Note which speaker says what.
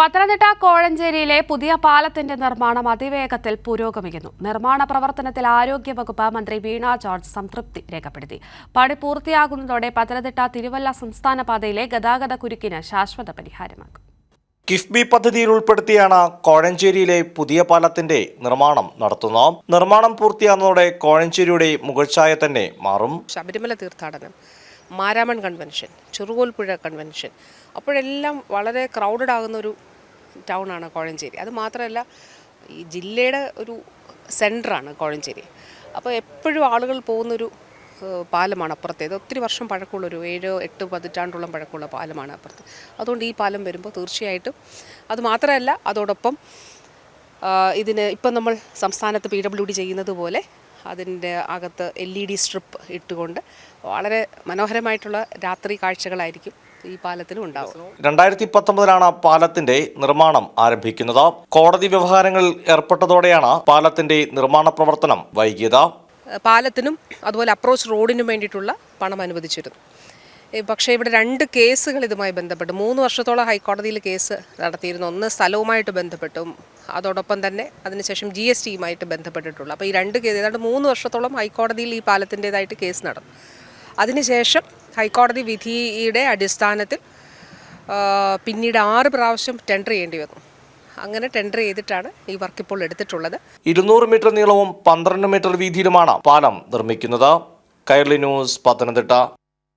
Speaker 1: പത്തനംതിട്ട കോഴഞ്ചേരിയിലെ പുതിയ പാലത്തിന്റെ നിർമ്മാണം അതിവേഗത്തിൽ പുരോഗമിക്കുന്നു. നിർമ്മാണ പ്രവർത്തനത്തിൽ ആരോഗ്യവകുപ്പ് മന്ത്രി വീണ ജോർജ് സംതൃപ്തി രേഖപ്പെടുത്തി. പണി പൂർത്തിയാകുന്നതോടെ പത്തനംതിട്ട തിരുവല്ല സംസ്ഥാന പാതയിലെ ഗതാഗത കുരുക്കിന് ശാശ്വത പരിഹാരമാകും
Speaker 2: കിഫ്ബി പദ്ധതിയിൽ ഉൾപ്പെടുത്തിയാണ് കോഴഞ്ചേരിയിലെ പുതിയ പാലത്തിന്റെ നിർമ്മാണം നടത്തുന്നത്. നിർമ്മാണം പൂർത്തിയാകുന്നതോടെ കോഴഞ്ചേരിയുടെ മുഖച്ഛായ തന്നെ മാറും.
Speaker 3: ശബരിമല തീർത്ഥാടനം മാരാമൺ കൺവെൻഷൻ ചെറുകോൽപ്പുഴ കൺവെൻഷൻ അപ്പോഴെല്ലാം വളരെ ക്രൗഡഡ് ആകുന്ന ഒരു ടൗൺ ആണ് കോഴഞ്ചേരി. അത് മാത്രമല്ല ഈ ജില്ലയുടെ ഒരു സെന്ററാണ് കോഴഞ്ചേരി. അപ്പോൾ എപ്പോഴും ആളുകൾ പോകുന്നൊരു പാലമാണ് അപ്പുറത്തേത് ഒത്തിരി വർഷം പഴക്കമുള്ളൊരു ഏഴോ എട്ട് പതിറ്റാണ്ടോളം പഴക്കമുള്ള പാലമാണ് അപ്പുറത്ത്. അതുകൊണ്ട് ഈ പാലം വരുമ്പോൾ തീർച്ചയായിട്ടും അത് മാത്രമല്ല അതോടൊപ്പം ഇതിന് ഇപ്പം നമ്മൾ സംസ്ഥാനത്ത് പി ഡബ്ല്യു ഡി ചെയ്യുന്നത് പോലെ അതിന്റെ അകത്ത് എൽ ഇ ഡി സ്ട്രിപ്പ് ഇട്ടുകൊണ്ട് വളരെ മനോഹരമായിട്ടുള്ള രാത്രി കാഴ്ചകളായിരിക്കും ഈ പാലത്തിലും ഉണ്ടാവും.
Speaker 2: രണ്ടായിരത്തി പത്തൊമ്പതിലാണ് പാലത്തിന്റെ നിർമ്മാണം ആരംഭിക്കുന്നത്. കോടതി വ്യവഹാരങ്ങളിൽ ഏർപ്പെട്ടതോടെയാണ് പാലത്തിന്റെ നിർമ്മാണ പ്രവർത്തനം വൈകിയത്.
Speaker 3: പാലത്തിനും അതുപോലെ അപ്രോച്ച് റോഡിനും വേണ്ടിയിട്ടുള്ള പണം അനുവദിച്ചിരുന്നു. പക്ഷേ ഇവിടെ രണ്ട് കേസുകൾ ഇതുമായി ബന്ധപ്പെട്ട്. മൂന്ന് വർഷത്തോളം ഹൈക്കോടതിയിൽ കേസ് നടത്തിയിരുന്നു. ഒന്ന് സ്ഥലവുമായിട്ട് ബന്ധപ്പെട്ടും അതോടൊപ്പം തന്നെ അതിനുശേഷം ജി എസ് ടിയുമായിട്ട് ബന്ധപ്പെട്ടിട്ടുള്ള. അപ്പോൾ ഈ രണ്ട് കേസ് ഏതാണ്ട് മൂന്ന് വർഷത്തോളം ഹൈക്കോടതിയിൽ ഈ പാലത്തിന്റേതായിട്ട് കേസ് നടന്നു. അതിനുശേഷം ഹൈക്കോടതി വിധിയുടെ അടിസ്ഥാനത്തിൽ പിന്നീട് ആറ് പ്രാവശ്യം ടെൻഡർ ചെയ്യേണ്ടി വന്നു. അങ്ങനെ ടെൻഡർ ചെയ്തിട്ടാണ് ഈ വർക്ക് ഇപ്പോൾ എടുത്തിട്ടുള്ളത്.
Speaker 2: ഇരുന്നൂറ് മീറ്റർ നീളവും പന്ത്രണ്ട് മീറ്റർ വീതിയിലുമാണ് പാലം നിർമ്മിക്കുന്നത്. കൈർലി ന്യൂസ് പത്തനംതിട്ട.